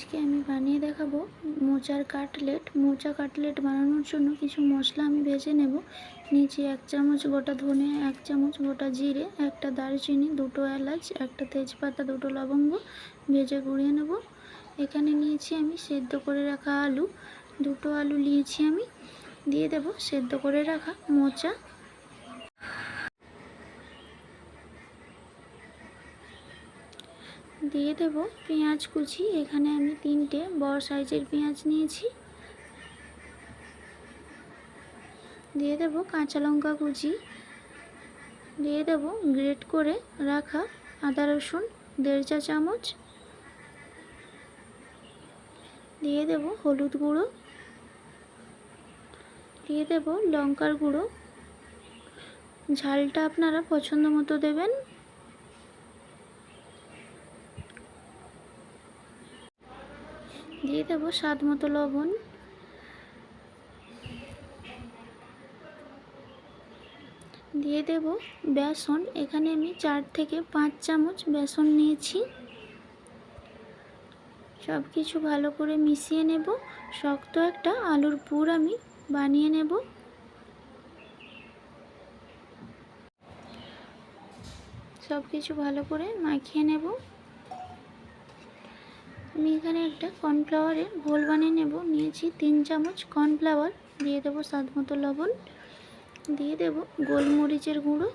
আজকে আমি বানিয়ে দেখাবো মোচার কাটলেট। মোচা কাটলেট বানানোর জন্য কিছু মশলা আমি ভেজে নেব। নিচে এক চামচ গোটা ধনে, এক চামচ গোটা জিরে, একটা দারচিনি, দুটো এলাচ, একটা তেজপাতা, দুটো লবঙ্গ ভেজে গুঁড়িয়ে নেব। এখানে নিয়েছি আমি সেদ্ধ করে রাখা আলু। দুটো আলু নিয়েছি আমি। দিয়ে দেব সেদ্ধ করে রাখা মোচা। দিয়ে দেব পেঁয়াজ কুচি। এখানে আমি তিনটে বড় সাইজের পেঁয়াজ নিয়েছি। দিয়ে দেব কাঁচা লঙ্কা কুচি। দিয়ে দেব গ্রেট করে রাখা আদা রসুন, দেড় চা চামচ। দিয়ে দেব হলুদ গুঁড়ো। দিয়ে দেব লঙ্কার গুঁড়ো। ঝালটা আপনারা পছন্দ মতো দেবেন। দিয়ে দেবো স্বাদ মতো লবণ। দিয়ে দেব বেসন। এখানে আমি চার থেকে পাঁচ চামচ বেসন নিয়েছি। সব কিছু ভালো করে মিশিয়ে নেব। শক্ত একটা আলুর পুর আমি বানিয়ে নেব। সব কিছু ভালো করে মাখিয়ে নেব। আমি এখানে একটা কর্নফ্লাওয়ারের ঘোল বানিয়ে নেব। নিয়েছি তিন চামচ কর্নফ্লাওয়ার দিয়ে দেবো স্বাদ মতো লবণ, দিয়ে দেব গোলমরিচের গুঁড়ো।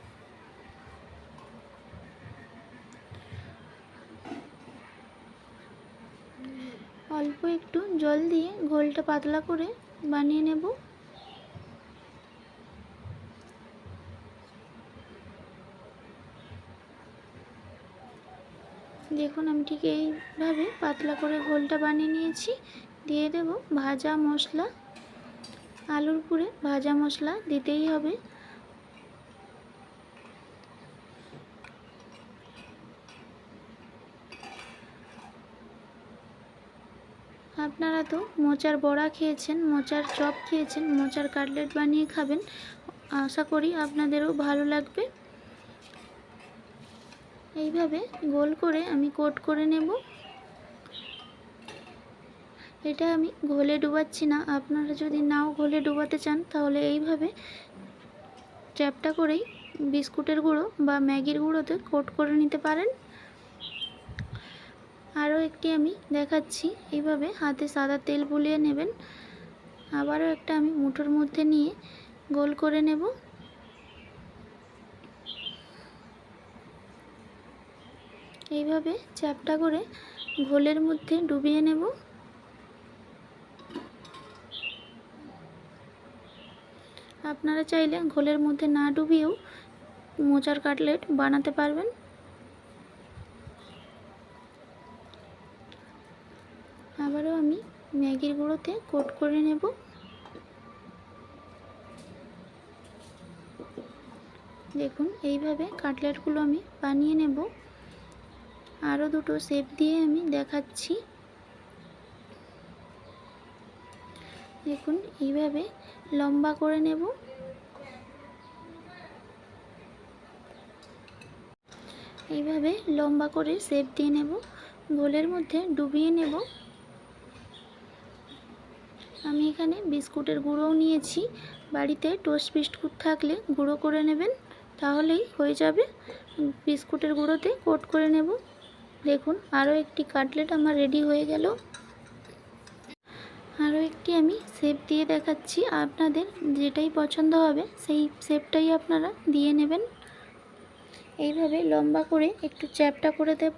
অল্প একটু জল দিয়ে ঘোলটা পাতলা করে বানিয়ে নেব। দেখুন, আমি ঠিক এইভাবে পাতলা করে ঘোলটা বানিয়ে নিয়েছি। দিয়ে দেব ভাজা মশলা। আলুর পুরে ভাজা মশলা দিতেই হবে। আপনারা তো মোচার বড়া খেয়েছেন, মোচার চপ খেয়েছেন, মোচার কাটলেট বানিয়ে খাবেন। আশা করি আপনাদেরও ভালো লাগবে। এইভাবে গোল করে আমি কোট করে নেব। এটা আমি ঘোলে ডুবাচ্ছি না। আপনারা যদি নাও ঘোলে ডুবাতে চান, তাহলে এইভাবে চ্যাপটা করেই বিস্কুটের গুঁড়ো বা ম্যাগির গুঁড়োতে কোট করে নিতে পারেন। আরও একটি আমি দেখাচ্ছি। এইভাবে হাতে সাদা তেল বুলিয়ে নেবেন। আবারও একটা আমি মুঠোর মধ্যে নিয়ে গোল করে নেব। এইভাবে চ্যাপটা করে ঘোলের মধ্যে ডুবিয়ে নেব। আপনারা চাইলে ঘোলের মধ্যে না ডুবিয়েও মোচার কাটলেট বানাতে পারবেন। আবারও আমি ম্যাগির গুঁড়োতে কোট করে নেব। দেখুন, এইভাবে কাটলেটগুলো আমি বানিয়ে নেব। আরও দুটো শেপ দিয়ে আমি দেখাচ্ছি। দেখুন, এইভাবে লম্বা করে নেব। এইভাবে লম্বা করে শেপ দিয়ে নেব। গোলের মধ্যে ডুবিয়ে নেব। আমি এখানে বিস্কুটের গুঁড়োও নিয়েছি। বাড়িতে টোস্ট বিস্কুট থাকলে গুঁড়ো করে নেবেন, তাহলেই হয়ে যাবে। বিস্কুটের গুঁড়োতে কোট করে নেব। দেখুন, আরও একটি কাটলেট আমার রেডি হয়ে গেল। আরও একটি আমি শেপ দিয়ে দেখাচ্ছি আপনাদের, যেটাই পছন্দ হবে সেই শেপটাই আপনারা দিয়ে নেবেন। এইভাবে লম্বা করে একটু চ্যাপটা করে দেব।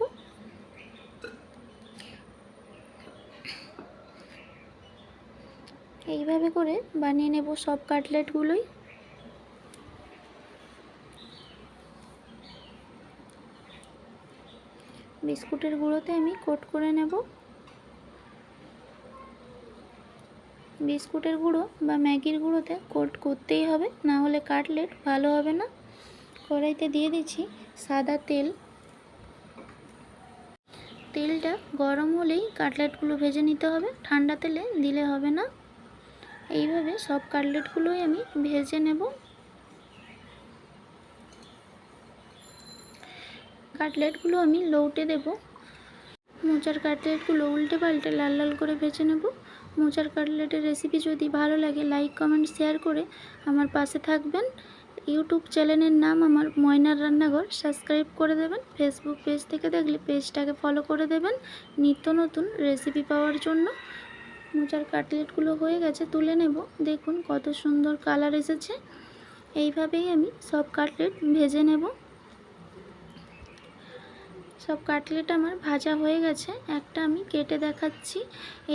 এইভাবে করে বানিয়ে নেব সব কাটলেটগুলোই। বিস্কুটের গুঁড়োতে আমি কোট করে নেব। বিস্কুটের গুঁড়ো বা ম্যাগির গুঁড়োতে কোট করতেই হবে, না হলে কাটলেট ভালো হবে না। কড়াইতে দিয়ে দিচ্ছি সাদা তেল। তেলটা গরম হলেই কাটলেটগুলো ভেজে নিতে হবে, ঠান্ডা তেলে দিলে হবে না। এইভাবে সব কাটলেটগুলোই আমি ভেজে নেব। কাটলেটগুলো আমি লৌটে দেব। মোচার কাটলেটগুলো উল্টে পাল্টে লাল লাল করে ভেজে নেব। মোচার কাটলেটের রেসিপি যদি ভালো লাগে লাইক কমেন্ট শেয়ার করে আমার পাশে থাকবেন। ইউটিউব চ্যানেলের নাম আমার ময়নার রান্নাঘর। সাবস্ক্রাইব করে দেবেন। ফেসবুক পেজ থেকে দেখলে পেজটাকে ফলো করে দেবেন নিত্য নতুন রেসিপি পাওয়ার জন্য। মোচার কাটলেটগুলো হয়ে গেছে, তুলে নেব। দেখুন কত সুন্দর কালার এসেছে। এইভাবেই আমি সব কাটলেট ভেজে নেব। সব কাটলেট আমার ভাজা হয়ে গেছে, একটা আমি কেটে দেখাচ্ছি।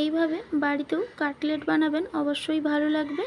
এইভাবে বাড়িতেও কাটলেট বানাবেন, অবশ্যই ভালো লাগবে।